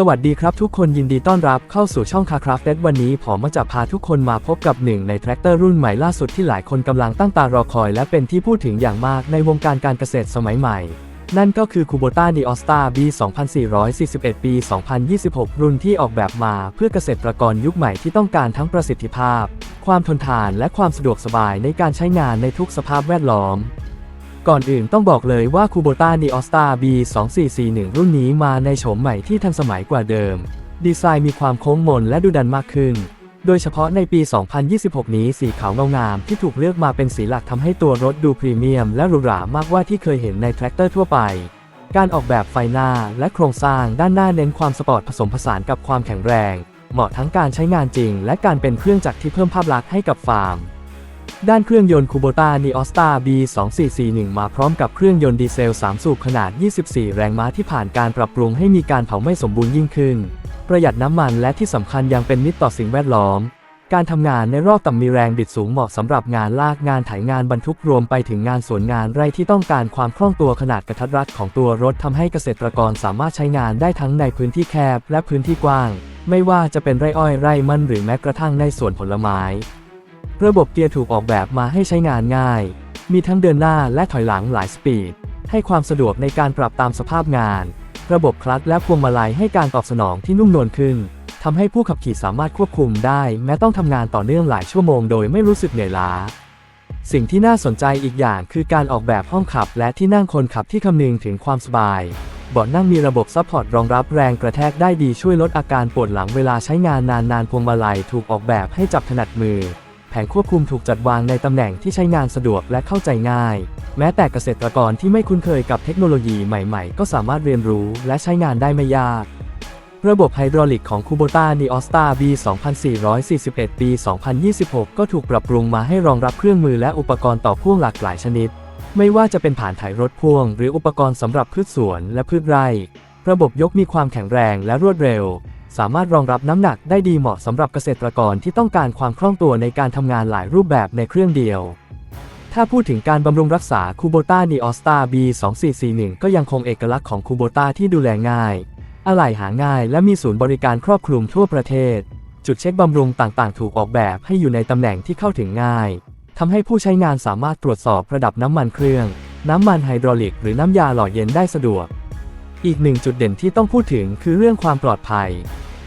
สวัสดีครับทุกคนยินดีต้อนรับเข้าสู่ช่องคาคราฟเดวันนี้ผมมาจะพาทุกคนมาพบกับหนึ่งในแทรกเตอร์รุ่นใหม่ล่าสุดที่หลายคนกำลังตั้งตารอคอย และเป็นที่พูดถึงอย่างมากในวงการการเกษตรสมัยใหม่ นั่นก็คือ Kubota n e o s t a B 2441 ปี 2026 รุ่นที่ออกแบบมาเพื่อเกษตรกรยุคใหม่ที่ต้องการทั้งประสิทธิภาพ ความทนทานและความสะดวกสบายในการใช้งานในทุกสภาพแวดล้อม ก่อนอื่นต้องบอกเลยว่า Kubota n e o s t a B 2441 รุ่นนี้มาในโฉมใหม่ที่ทันสมัยกว่าเดิม ดีไซน์มีความโค้งมนและดูดันมากขึ้น โดยเฉพาะในปี 2026 นี้สีขาวเงางามที่ถูกเลือกมาเป็นสีหลักทำให้ตัวรถดูพรีเมียมและหรูหรามากกว่าที่เคยเห็นในแทรกเตอร์ทั่วไป การออกแบบไฟหน้าและโครงสร้างด้านหน้าเน้นความสปอร์ตผสมผสานกับความแข็งแรง เหมาะทั้งการใช้งานจริง และการเป็นเครื่องจักรที่เพิ่มภาพลักษณ์ให้กับฟาร์ม ด้านเครื่องยนต์ Kubota n e o s t a B 2441 มาพร้อมกับเครื่องยนต์ดีเซล 3 สูบขนาด 24 แรงม้าที่ผ่านการปรับปรุงให้มีการเผาไหม้สมบูรณ์ยิ่งขึ้น ประหยัดน้ำมันและที่สำคัญยังเป็นมิตรต่อสิ่งแวดล้อม การทำงานในรอบต่ำมีแรงบิดสูงเหมาะสำหรับงานลากงานไถงานบรรทุกรวมไปถึงงานสวนงานไร่ที่ต้องการความคล่องตัวขนาดกระทัดรัดของตัวรถทำให้เกษตรกรสามารถใช้งานได้ทั้งในพื้นที่แคบและพื้นที่กว้าง ไม่ว่าจะเป็นไร่อ้อยไร่มันหรือแม้กระทั่งในสวนผลไม้ ระบบเกียร์ถูกออกแบบมาให้ใช้งานง่าย มีทั้งเดินหน้าและถอยหลังหลายสปีด ให้ความสะดวกในการปรับตามสภาพงาน ระบบคลัตช์และพวงมาลัยให้การตอบสนองที่นุ่มนวลขึ้นทำให้ผู้ขับขี่สามารถควบคุมได้ แม้ต้องทำงานต่อเนื่องหลายชั่วโมงโดยไม่รู้สึกเหนื่อยล้า สิ่งที่น่าสนใจอีกอย่างคือการออกแบบห้องขับและที่นั่งคนขับที่คำนึงถึงความสบายเบาะนั่งมีระบบซัพพอร์ตรองรับแรงกระแทกได้ดีช่วยลดอาการปวดหลังเวลาใช้งานนานๆพวงมาลัยถูกออกแบบให้จับถนัดมือ แผงควบคุมถูกจัดวางในตำแหน่งที่ใช้งานสะดวกและเข้าใจง่าย แม้แต่เกษตรกรที่ไม่คุ้นเคยกับเทคโนโลยีใหม่ๆ ก็สามารถเรียนรู้และใช้งานได้ไม่ยาก ระบบไฮดรอลิกของ Kubota n e o s t a B 2441 ปี 2026 ก็ถูกปรับปรุงมาให้รองรับเครื่องมือและอุปกรณ์ต่อพ่วงหลากหลายชนิด ไม่ว่าจะเป็นผ่านถ่ายรถพ่วง หรืออุปกรณ์สำหรับพืชสวนและพืชไร่ ระบบยกมีความแข็งแรงและรวดเร็ว สามารถรองรับน้ำหนักได้ดีเหมาะสำหรับเกษตรกรที่ต้องการความคล่องตัวในการทำงานหลายรูปแบบในเครื่องเดียว ถ้าพูดถึงการบำรุงรักษา Kubota n e o s t a B 2441 ก็ยังคงเอกลักษณ์ของ Kubota ที่ดูแลง่าย อะไหล่หาง่าย และมีศูนย์บริการครอบคลุมทั่วประเทศ จุดเช็คบำรุงต่างๆ ถูกออกแบบให้อยู่ในตำแหน่งที่เข้าถึงง่ายทำให้ผู้ใช้งานสามารถตรวจสอบระดับน้ำมันเครื่อง น้ำมันไฮดรอลิก หรือน้ำยาหล่อเย็นได้สะดวกอีกหนึ่งจุดเด่นที่ต้องพูดถึงคือเรื่องความปลอดภัย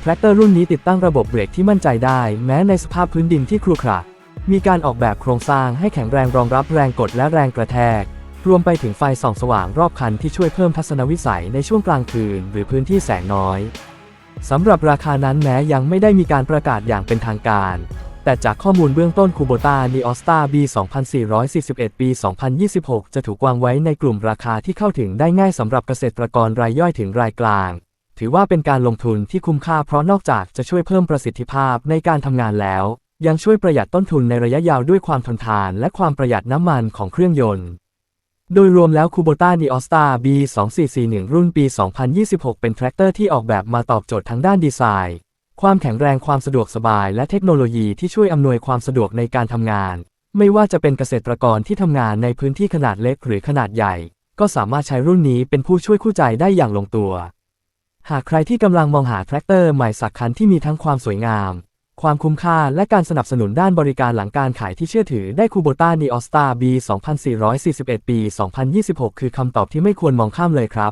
แทรกเตอร์รุ่นนี้ติดตั้งระบบเบรกที่มั่นใจได้ แม้ในสภาพพื้นดินที่ครุขระมีการออกแบบโครงสร้างให้แข็งแรงรองรับแรงกดและแรงกระแทก รวมไปถึงไฟส่องสว่างรอบคันที่ช่วยเพิ่มทัศนวิสัยในช่วงกลางคืน หรือพื้นที่แสงน้อยสำหรับราคานั้นแม้ยังไม่ได้มีการประกาศอย่างเป็นทางการ แต่จากข้อมูลเบื้องต้น Kubota n e o s t a B 2441 ปี 2026 จะถูกวางไว้ในกลุ่มราคาที่เข้าถึงได้ง่ายสำหรับเกษตรกรรายย่อยถึงรายกลาง ถือว่าเป็นการลงทุนที่คุ้มค่าเพราะนอกจากจะช่วยเพิ่มประสิทธิภาพในการทำงานแล้ว ยังช่วยประหยัดต้นทุนในระยะยาวด้วยความทนทาน และความประหยัดน้ำมันของเครื่องยนต์ โดยรวมแล้ว Kubota n e o s t a B 2441 รุ่นปี 2026 เป็นแทรกเตอร์ที่ออกแบบมาตอบโจทย์ทั้งด้านดีไซน์ ความแข็งแรงความสะดวกสบาย และเทคโนโลยีที่ช่วยอำนวยความสะดวกในการทำงาน ไม่ว่าจะเป็นเกษตรกรที่ทำงานในพื้นที่ขนาดเล็กหรือขนาดใหญ่ ก็สามารถใช้รุ่นนี้เป็นผู้ช่วยคู่ใจได้อย่างลงตัว หากใครที่กำลังมองหาแทรกเตอร์ใหม่สักคันที่มีทั้งความสวยงาม ความคุ้มค่าและการสนับสนุนด้านบริการหลังการขายที่เชื่อถือได้ Kubota n e o s t a B 2441 ปี 2026 คือคำตอบที่ไม่ควรมองข้ามเลยครับ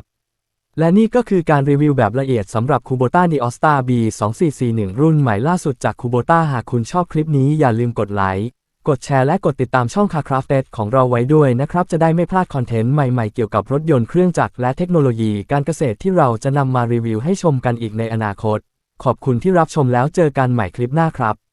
และนี่ก็คือการรีวิวแบบละเอียดสำหรับ Kubota n e o s t a B 2441 รุ่นใหม่ล่าสุดจาก Kubota หากคุณชอบคลิปนี้อย่าลืมกดไลค์ กดแชร์และกดติดตามช่อง Car Crafted ของเราไว้ด้วยนะครับ จะได้ไม่พลาดคอนเทนต์ใหม่ๆเกี่ยวกับรถยนต์เครื่องจักรและเทคโนโลยีการเกษตรที่เราจะนำมารีวิวให้ชมกันอีกในอนาคต ขอบคุณที่รับชมแล้วเจอกันใหม่คลิปหน้าครับ